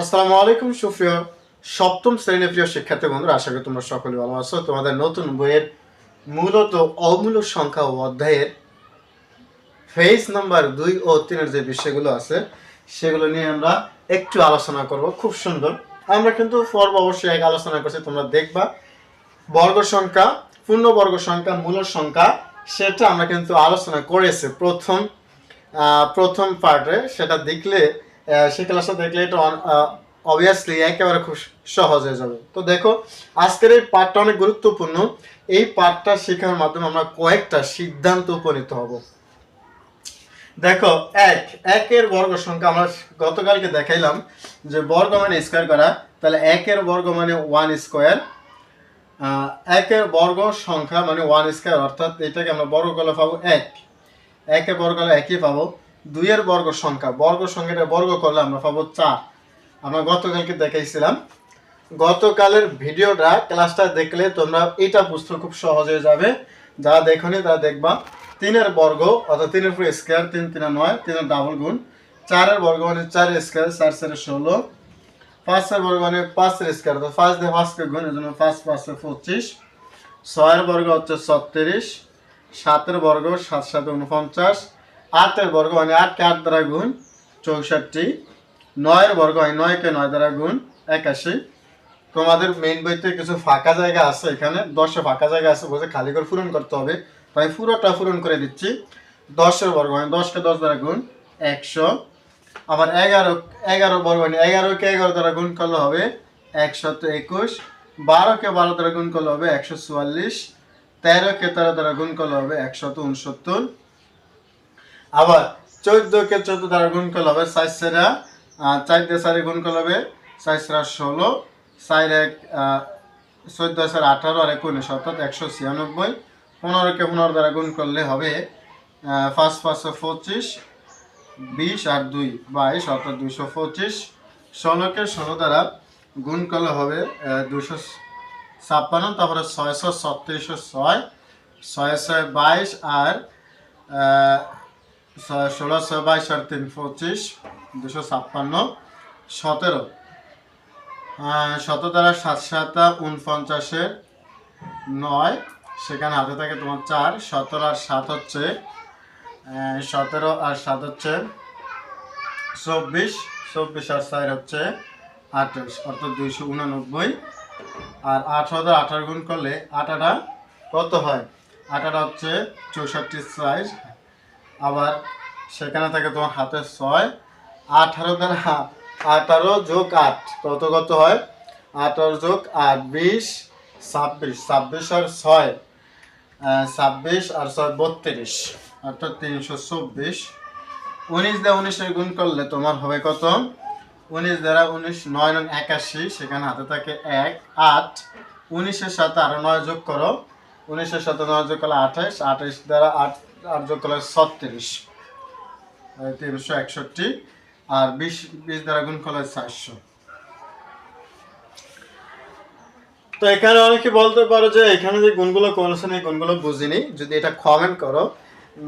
আসসালামু আলাইকুম সুপ্রিয় সপ্তম শ্রেণির প্রিয় শিক্ষার্থী বন্ধুরা, আশা করি তোমরা সকলে ভালো আছো। তোমাদের নতুন বইয়ের মূলত অমূলক সংখ্যা ও অধ্যায়ের ফেজ নাম্বার দুই ও তিনের যে বিষয়গুলো আছে, সেগুলো নিয়ে আমরা একটু আলোচনা করব। খুব সুন্দর। আমরা কিন্তু পর্ব অবশ্যই এক আলোচনা করছি, তোমরা দেখবা। বর্গ সংখ্যা, পূর্ণবর্গ সংখ্যা মূল সংখ্যা, সেটা আমরা কিন্তু আলোচনা করেছি প্রথম প্রথম পার্টে সেটা দেখলে সেই ক্লাসটা দেখলে এটা অবভিয়াসলি একেবারে খুব সহজ হয়ে যাবে। তো দেখো, আজকের এই পার্টটা অনেক গুরুত্বপূর্ণ। এই পার্টটা শেখার মাধ্যমে আমরা কয়েকটা সিদ্ধান্ত উপনীত হব। দেখো, এক, একের বর্গ সংখ্যা আমরা গতকালকে দেখাইলাম যে বর্গ মানে স্কোয়ার করা, তাহলে একের বর্গ মানে ওয়ান স্কোয়ার একের বর্গ সংখ্যা মানে ওয়ান স্কোয়ার অর্থাৎ এটাকে আমরা বর্গ করলে পাবো এক। একের বর্গ একই পাবো। দুইয়ের বর্গ সংখ্যা। বর্গ সংখ্যাটা বর্গ করলে আমরা পাবো চার। আমরা গতকালকে দেখাইছিলাম। গতকালের ভিডিওটা, ক্লাসটা দেখলে তোমরা এটা বুঝতে খুব সহজ হয়ে যাবে। যারা দেখনি তারা দেখবা। তিনের বর্গ, অর্থাৎ তিনের উপরে স্কোয়ার তিন, তিনে নয়, তিনের ডাবল গুণ। চারের বর্গ মানে চার স্কোয়ার চার চারে ষোলো। পাঁচের বর্গ মানে পাঁচের স্কোয়ার তো পাঁচ দিয়ে পাঁচকে গুণ এই জন্য পাঁচ, পাঁচে পঁচিশ। ছয়ের বর্গ হচ্ছে ছত্রিশ। সাতের বর্গ, সাত সাত, উনপঞ্চাশ। আটের বর্গ মানে আটকে আট দ্বারা গুণ চৌষট্টি। নয়ের বর্গ হয় নয়কে নয় দ্বারা গুণ একাশি। তোমাদের মেইন বইতে কিছু ফাঁকা জায়গা আছে এখানে? দশে ফাঁকা জায়গা আছে বলছে খালি করে পূরণ করতে হবে। তাই পুরোটা পূরণ করে দিচ্ছি। দশের বর্গ মানে দশকে দশ দ্বারা গুণ একশো। আবার এগারো এগারো বর্গ মানে এগারোকে এগারো দ্বারা গুণ করলে হবে একশত একুশ। বারোকে বারো দ্বারা গুণ করলে হবে একশো চুয়াল্লিশ। তেরোকে তেরো দ্বারা গুণ করলে হবে একশত উনসত্তর। আবার চোদ্দকে চোদ্দ দ্বারা গুণ করলে হবে চার সেরা চার দিয়ে চারে গুণ করলে হবে চার সেরা ষোলো চার এক চোদ্দ চার আঠারো আর এক উনিশ অর্থাৎ একশো ছিয়ানব্বই। পনেরোকে পনেরো দ্বারা গুণ করলে হবে পাঁচ পাঁচশো পঁচিশ, বিশ আর দুই বাইশ, অর্থাৎ দুশো পঁচিশ। ষোলোকে ষোলো দ্বারা গুণ করলে হবে দুশো ছাপ্পান্ন, তারপরে ছয়শো ছত্রিশশো ছয় ছয় ছয় বাইশ আর আহ, ছয়- ষোলো বাইশ আর তিন পঁচিশ দুশো ছাপ্পান্ন সতেরো। শত দ্বারা সাত সাতা উনপঞ্চাশের নয় সেখানে হাতে থাকে তোমার চার সতেরো আর সাত হচ্ছে সতেরো আর সাত হচ্ছে চব্বিশ চব্বিশ আর চার হচ্ছে আঠাশ অর্থাৎ দুইশো উনানব্বই। আর আঠারো আঠারো গুণ করলে আটাটা কত হয়? আটাটা হচ্ছে চৌষট্টি সাইজ আবার সেখানে থাকে তোমার হাতে ছয়, আঠারো দ্বারা আঠারো যোগ আট, কত কত হয়? আঠারো যোগ আট, বিশ, ছাব্বিশ ছাব্বিশ আর ছয় ছাব্বিশ আর ছয়, বত্রিশ, অর্থাৎ তিনশো চব্বিশ। উনিশ দ্বারা উনিশের গুণ করলে তোমার হবে কত? উনিশ দ্বারা উনিশ, নয় নং একাশি, সেখানে হাতে থাকে এক, আট। উনিশের সাথে আরও নয় যোগ করো। উনিশের সাথে নয় যোগ করলে আঠাশ আঠাশ দ্বারা আট করলে ছত্রিশ। তিনশো একষট্টি। আর বিশ বিশ দ্বারা গুণ করলে চারশো। তো এখানে অনেকে বলতে পারো যে এখানে যে গুণগুলো করেছেন এই গুণগুলো বুঝিনি। যদি এটা কমেন্ট করো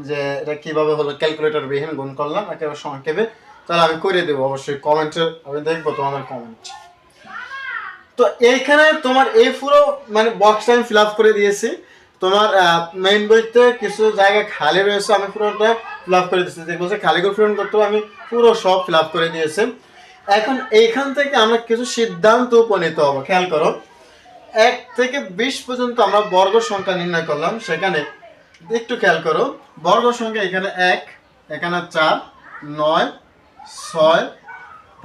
যে এটা কীভাবে হলো ক্যালকুলেটর বিহীন গুণ করলাম, একেবারে সংক্ষেপে, তাহলে আমি করে দেবো। অবশ্যই কমেন্টে আমি দেখব তোমাদের কমেন্ট তো এইখানে তোমার এই পুরো মানে বক্সটা আমি ফিল আপ করে দিয়েছি। তোমার মেইন বইতে কিছু জায়গা খালি রয়েছে, আমি পুরোটা ফিল আপ করে দিয়েছি যে খালি করে পূরণ আমি পুরো সব ফিল আপ করে দিয়েছি। এখন এইখান থেকে আমরা কিছু সিদ্ধান্ত উপনীত হব, খেয়াল করো। এক থেকে বিশ পর্যন্ত আমরা বর্গ সংখ্যা নির্ণয় করলাম, সেখানে একটু খেয়াল করো। বর্গ সংখ্যা এখানে এক, এখানে চার, নয়, ছয়,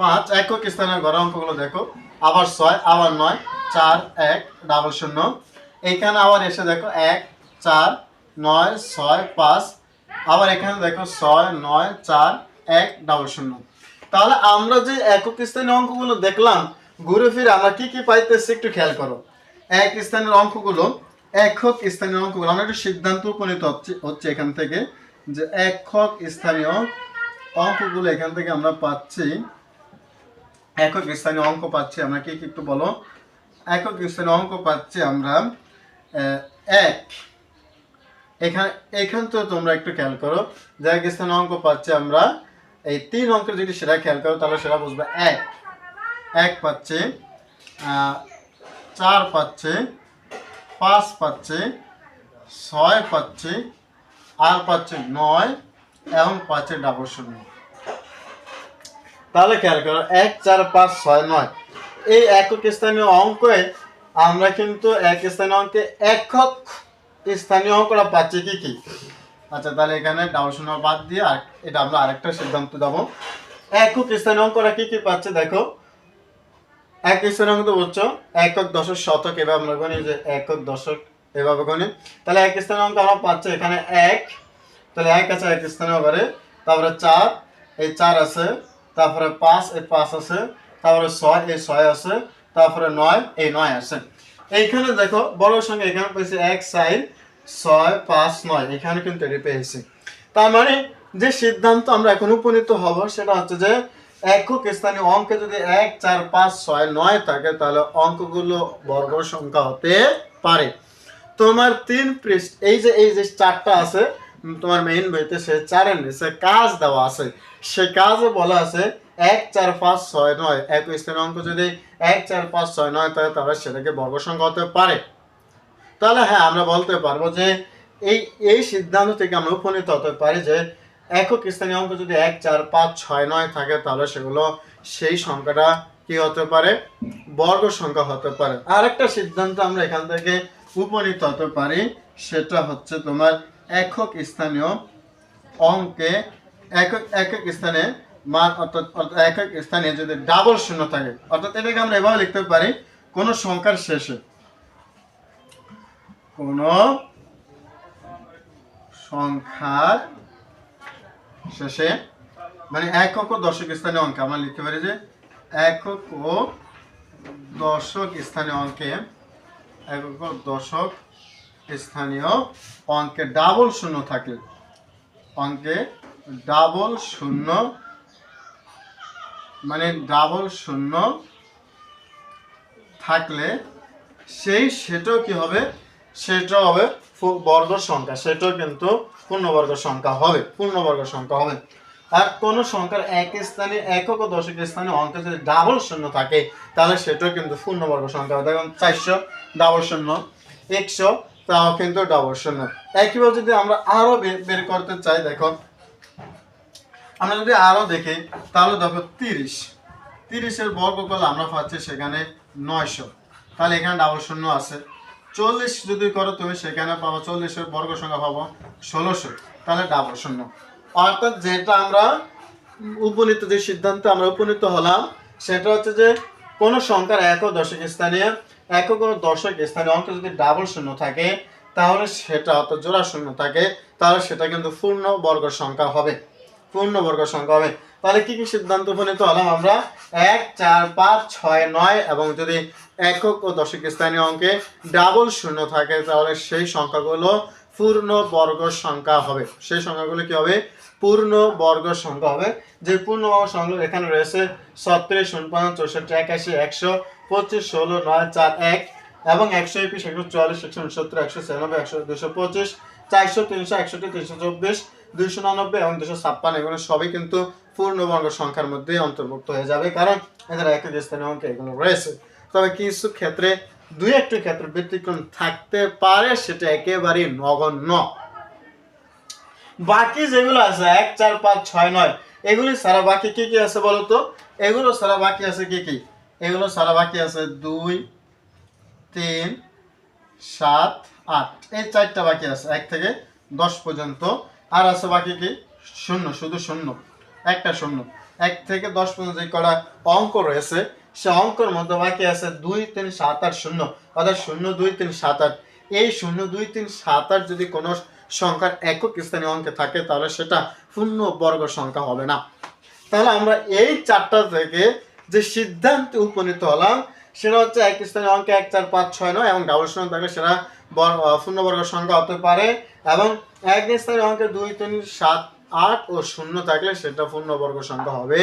পাঁচ, একক স্থানের ঘর অঙ্কগুলো দেখো। আবার ছয়, আবার নয়, চার, এক ডাবল শূন্য। এখানে আবার এসে দেখো এক, চার, নয়, ছয়, পাঁচ। আবার এখানে দেখো ছয়, নয়, চার, এক ডাবল শূন্য। তাহলে আমরা যে একক স্থানীয় অঙ্কগুলো দেখলাম, ঘুরে ফিরে আমরা কি কি পাইতেছি একটু খেয়াল করো। এক স্থানের অঙ্কগুলো, একক স্থানীয় অঙ্কগুলো, আমরা একটু সিদ্ধান্ত উপনীত হচ্ছে হচ্ছে এখান থেকে যে একক স্থানীয় অঙ্কগুলো এখান থেকে আমরা পাচ্ছি। একক স্থানীয় অঙ্ক পাচ্ছি, আমরা কি কি একটু বলো? একক স্থানীয় অঙ্ক পাচ্ছি আমরা এক। এখানে, এখান তো তোমরা একটু খেয়াল করো এক অঙ্ক পাচ্ছি আমরা, এই তিন অঙ্কের যদি সেটা খেয়াল করো, তাহলে সেটা বুঝবে এক। এক পাচ্ছে চার পাচ্ছে, পাঁচ পাচ্ছে, ছয় পাচ্ছে, আর পাচ্ছে নয়, এবং পাচ্ছে ডাবল শূন্য। তাহলে খেয়াল করো, এক, চার, পাঁচ, ছয়, নয়। এই একক স্থানীয় অঙ্কে আমরা কিন্তু এক স্থানীয় অঙ্কে একক স্থানীয় অঙ্কটা পাচ্ছি কি কি? আচ্ছা তাহলে এখানে ডাবল শূন্য বাদ দিয়ে আর এটা আমরা আরেকটা সিদ্ধান্ত দেবো। একক স্থানীয় অঙ্কটা কি কি পাচ্ছে দেখো? এক স্থানীয় অঙ্ক তো বলছো, একক দশক শতক, এভাবে আমরা গণি যে একক দশক, এভাবে গণি। তাহলে এক স্থানীয় অঙ্ক আমরা পাচ্ছি এখানে এক, তাহলে এক আছে এক স্থানীয় ঘরে তারপরে চার, এই চার আছে, তারপরে পাঁচ, এই পাঁচ আছে, তারপরে ছয়, এই ছয় আছে তারপরে নয়, এই নয় আছে। এইখানে দেখো বড় সঙ্গে এখানে পেয়েছি এক সাইড ছয়, পাঁচ, নয়। এখানে কিন্তু এটি পেয়েছি। তার মানে যে সিদ্ধান্ত আমরা এখন উপনীত হব সেটা হচ্ছে যে একক স্থানীয় অঙ্কে যদি এক, চার, পাঁচ, ছয়, নয় থাকে, তাহলে অঙ্কগুলো বর্গ সংখ্যা হতে পারে। তোমার তিন পৃষ্ঠ, এই যে এই যে চারটা আছে তোমার মেইন বইতে সে চারের নিচে কাজ দেওয়া আছে। সে কাজে বলা আছে এক চার পাঁচ ছয় নয়। এক স্থানীয় অঙ্ক যদি এক চার পাঁচ ছয় নয় তাহলে সেটাকে বর্গ সংখ্যা হতে পারে। তাহলে হ্যাঁ আমরা বলতে পারব যে এই এই সিদ্ধান্ত থেকে আমরা উপনীত হতে পারি যে একক স্থানীয় অঙ্ক যদি এক চার পাঁচ ছয় নয় থাকে, তাহলে সেগুলো সেই সংখ্যাটা কি হতে পারে? বর্গ সংখ্যা হতে পারে। আরেকটা সিদ্ধান্ত আমরা এখান থেকে উপনীত হতে পারি, সেটা হচ্ছে তোমার একক স্থানীয় অঙ্কে একক একক স্থানে মান অর্থাৎ একক স্থানে যদি ডাবল শূন্য থাকে, অর্থাৎ এটাকে আমরা এভাবে লিখতে পারি, কোন সংখ্যার শেষে কোন সংখ্যার শেষে মানে একক ও দশক স্থানীয় অঙ্কে, আমরা লিখতে পারি যে একক ও দশক স্থানীয় অঙ্কে, একক ও দশক স্থানীয়, অঙ্কে ডাবল শূন্য থাকে অঙ্কে ডাবল শূন্য মানে ডাবল শূন্য থাকলে সেই সেটাও কি হবে? সেটাও হবে বর্গ সংখ্যা। সেটাও কিন্তু পূর্ণবর্গ সংখ্যা হবে, পূর্ণবর্গ সংখ্যা হবে। আর কোন সংখ্যার এক স্থানে, একক ও দশক স্থানে অঙ্কে যদি ডাবল শূন্য থাকে, তাহলে সেটাও কিন্তু পূর্ণবর্গ সংখ্যা হবে। দেখুন, চারশো ডাবল শূন্য, একশো তাও কিন্তু ডাবল শূন্য একইভাবে যদি আমরা আরও বে- বের করতে চাই, দেখো। আমরা যদি আরও দেখি, তাহলে দেখো তিরিশ। তিরিশের বর্গফল আমরা পাচ্ছি সেখানে নয়শো। তাহলে এখানে ডাবল শূন্য আছে। চল্লিশ যদি করো তুমি, সেখানে পাবো চল্লিশের বর্গ সংখ্যা পাবো ষোলোশো। তাহলে ডাবল শূন্য অর্থাৎ যেটা আমরা উপনীত যে সিদ্ধান্তে আমরা উপনীত হলাম, সেটা হচ্ছে যে কোনো সংখ্যার একক দশক স্থানীয় একক ও দর্শক স্থানীয় অঙ্ক যদি ডাবল শূন্য থাকে, তাহলে সেটা অর্থাৎ জোড়া শূন্য থাকে, তাহলে সেটা কিন্তু পূর্ণ বর্গ সংখ্যা হবে। পূর্ণ বর্গ সংখ্যা হবে। তাহলে কি কি সিদ্ধান্ত উপনীত হলাম আমরা? এক, চার, পাঁচ, ছয়, নয় এবং যদি একক ও দশক স্থানীয় অঙ্কে ডাবল শূন্য থাকে, তাহলে সেই সংখ্যাগুলো পূর্ণ বর্গ সংখ্যা হবে। সেই সংখ্যাগুলো কি হবে? পূর্ণ বর্গ সংখ্যা হবে। যে পূর্ণ সংখ্যা এখানে রয়েছে ছত্রিশ, উনপঞ্চাশ, চৌষট্টি, একাশি, একশো, পঁচিশ, ষোলো, নয়, চার, এক এবং একশো একুশ, একশো চুয়াল্লিশ, একশো উনসত্তর, একশো ছিয়ানব্বই, একশো দুশো পঁচিশ, চারশো, তিনশো, একষট্টি, তিনশো চব্বিশ, দুইশো উনানব্বই এবং দুশো ছাপ্পান্ন। এগুলো সবই কিন্তু পূর্ণবর্গ সংখ্যার মধ্যে অন্তর্ভুক্ত হয়ে যাবে কারণ এদের একই স্থানীয় অঙ্ক এগুলো রয়েছে। তবে কিছু ক্ষেত্রে দুই একটি ক্ষেত্রে ব্যতিক্রম থাকতে পারে, সেটা একেবারেই নগণ্য। বাকি যেগুলো আছে, এক, চার, পাঁচ, ছয়, নয়, এগুলি সারা বাকি কি কি আছে বলতো এগুলো সারা বাকি আছে কি কি? এগুলো সারা বাকি আছে দুই, তিন, সাত, আট। এই চারটা বাকি আছে, এক থেকে দশ পর্যন্ত। আর আছে বাকি কি? শূন্য, শুধু শূন্য। একটা শূন্য। এক থেকে দশ পর্যন্ত যে কটা অঙ্ক রয়েছে, সে অঙ্কের মধ্যে বাকি আছে দুই, তিন, সাত, আট, শূন্য। অর্থাৎ শূন্য, দুই, তিন, সাত, আট। এই শূন্য, দুই, তিন, সাত, আট যদি কোনো সংখ্যার একক স্থানীয় অঙ্কে থাকে, তাহলে সেটা পূর্ণ বর্গ সংখ্যা হবে না। তাহলে আমরা এই চারটা থেকে যে সিদ্ধান্তে উপনীত হলাম, সেটা হচ্ছে এক স্থানীয় অঙ্কে এক, চার, পাঁচ, ছয়, নয়, এবং ডাবল শূন্য থাকলে সেটা পূর্ণবর্গ সংখ্যা হতে পারে, এবং এক স্থানীয় অঙ্কে দুই, তিন, সাত, আট ও শূন্য থাকলে সেটা পূর্ণবর্গ সংখ্যা হবে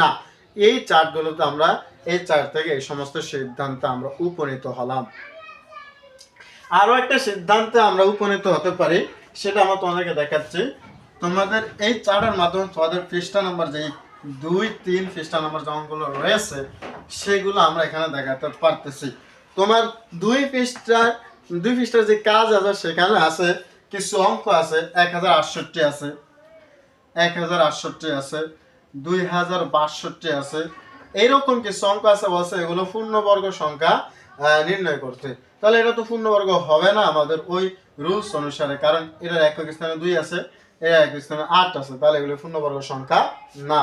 না। এই চারগুলোতে আমরা এই চার থেকে এই সমস্ত সিদ্ধান্তে আমরা উপনীত হলাম। আরও একটা সিদ্ধান্তে আমরা উপনীত হতে পারি সেটা আমরা তোমাদেরকে দেখাচ্ছি। তোমাদের এই চার্টের মাধ্যমে তোমাদের পৃষ্ঠা নাম্বার যে দুই, তিন পৃষ্ঠা নাম্বার যেমনগুলো রয়েছে, সেগুলো আমরা এখানে দেখাতে পারতেছি। তোমার দুই পৃষ্ঠার দুই পৃষ্ঠার যে কাজ আছে, সেখানে আছে কিছু অঙ্ক আছে এক হাজার আটষট্টি আছে এক হাজার আটষট্টি আছে দুই হাজার বাষট্টি আছে। এইরকম কিছু অঙ্ক আছে বলছে, এগুলো পূর্ণবর্গ সংখ্যা নির্ণয় করতে। তাহলে এটা তো পূর্ণবর্গ হবে না, আমাদের ওই রুলস অনুসারে, কারণ এটার একক স্থানে দুই আছে, এর এক স্থানে আট আছে, তাহলে এগুলো পূর্ণবর্গ সংখ্যা না।